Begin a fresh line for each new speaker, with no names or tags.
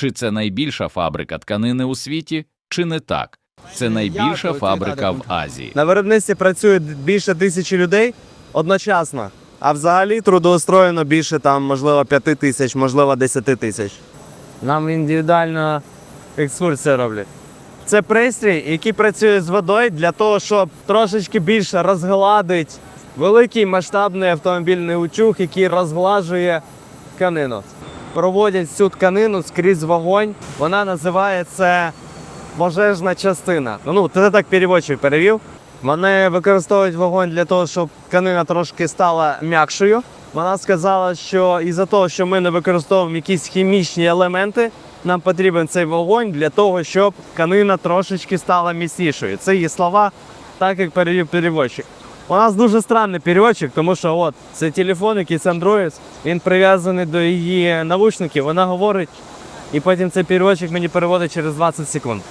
Чи це найбільша фабрика тканини у світі, чи не так? Це найбільша фабрика в. Азії.
На виробництві працює більше тисячі людей одночасно. А взагалі трудоустроєно більше там, можливо, п'яти тисяч, можливо, десяти тисяч. Нам індивідуальна екскурсія роблять. Це пристрій, який працює з водою для того, щоб трошечки більше розгладити великий масштабний автомобільний утюг, який розглажує тканину. Проводять цю тканину скрізь вогонь. Вона називається пожежна частина. Ну, це так переводчик перевів. Вони використовують вогонь для того, щоб тканина трошки стала м'якшою. Вона сказала, що із-за того, що ми не використовуємо якісь хімічні елементи, нам потрібен цей вогонь для того, щоб тканина трошечки стала міцнішою. Це її слова, так як перевів переводчик. У нас дуже странний перевочок, тому що от це телефон, якийсь Android, він прив'язаний до її навушників, вона говорить, і потім цей перевочок мені переводить через 20 секунд.